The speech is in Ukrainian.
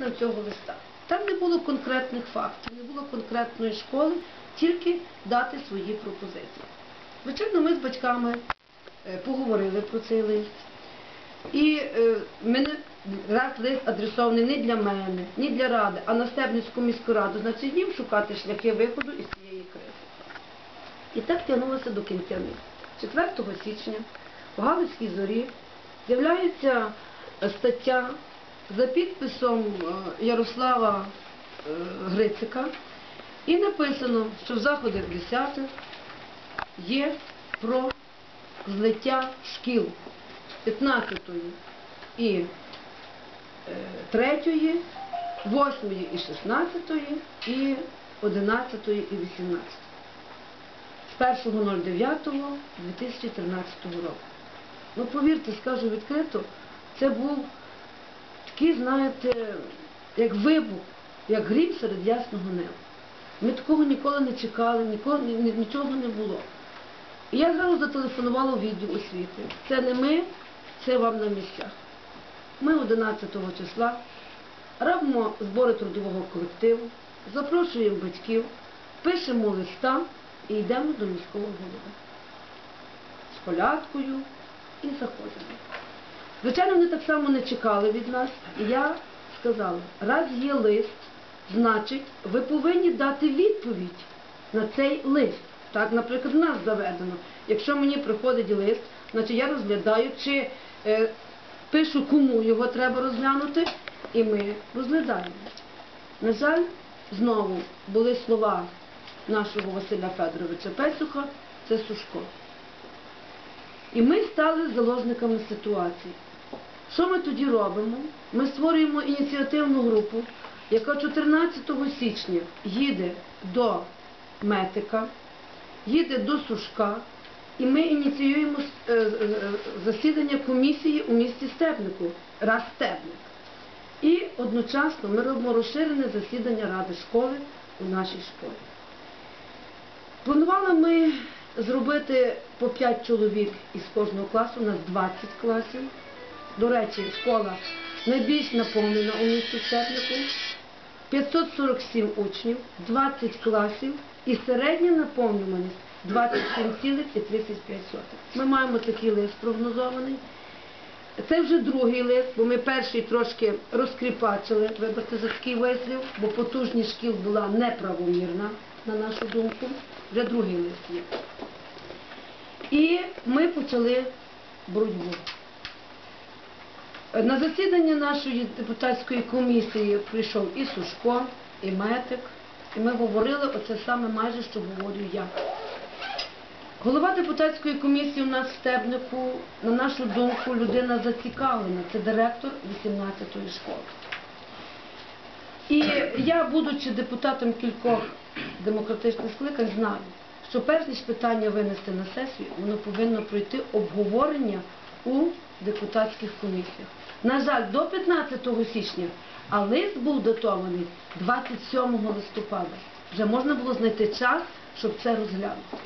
Нам цього листа. Там не було конкретних фактів, не було конкретної школи, тільки дати свої пропозиції. Звичайно, ми з батьками е, поговорили про цей лист. І е, мене раз лист адресований не для мене, ні для ради, а на Стебницьку міську раду, значить їм шукати шляхи виходу із цієї кризи. І так тягнулося до кінця місяця. 4 січня у Галицькій зорі з'являється е, стаття за підписом е, Ярослава е, Грицика і написано, що в заходах 10 є про злиття шкіл 15-ї і 3-ї, 8-ї і 16-ї і 11-ї і 18-ї з 1.09.2013 року. Ну, повірте, скажу відкрито, це був такий, знаєте, як вибух, як грім серед ясного неба. Ми такого ніколи не чекали, ніколи, ні- ні- нічого не було. І я зразу зателефонувала у відділ освіти. Це не ми, це вам на місцях. Ми 11 числа робимо збори трудового колективу, запрошуємо батьків, пишемо листа і йдемо до міського голови. З колядкою і заходимо. Звичайно, вони так само не чекали від нас. І я сказала, раз є лист, значить, ви повинні дати відповідь на цей лист. Так, наприклад, в нас заведено. Якщо мені приходить лист, значить я розглядаю, чи е, пишу, кому його треба розглянути, і ми розглядаємо. На жаль, знову були слова нашого Василя Федоровича Песуха, це Сушко. І ми стали заложниками ситуації. Що ми тоді робимо? Ми створюємо ініціативну групу, яка 14 січня їде до Метика, їде до Сушка, і ми ініціюємо е, е, засідання комісії у місті Степнику, раз Степник. І одночасно ми робимо розширене засідання Ради школи у нашій школі. Планували ми зробити по 5 чоловік із кожного класу, у нас 20 класів. До речі, школа найбільш наповнена у місті Степнику. 547 учнів, 20 класів і середня наповнюваність 27,35. Ми маємо такий лист прогнозований. Це вже другий лист, бо ми перший трошки розкріпачили, вибачте за такий вислів, бо потужність шкіл була неправомірна, на нашу думку. Вже другий лист є. І ми почали боротьбу. На засідання нашої депутатської комісії прийшов і Сушко, і Метик, і ми говорили оце саме майже, що говорю я. Голова депутатської комісії у нас в Стебнику, на нашу думку, людина зацікавлена, це директор 18-ї школи. І я, будучи депутатом кількох демократичних скликань, знаю, що перш ніж питання винести на сесію, воно повинно пройти обговорення у депутатських комісіях. На жаль, до 15 січня, а лист був датований 27 листопада. Вже можна було знайти час, щоб це розглянути.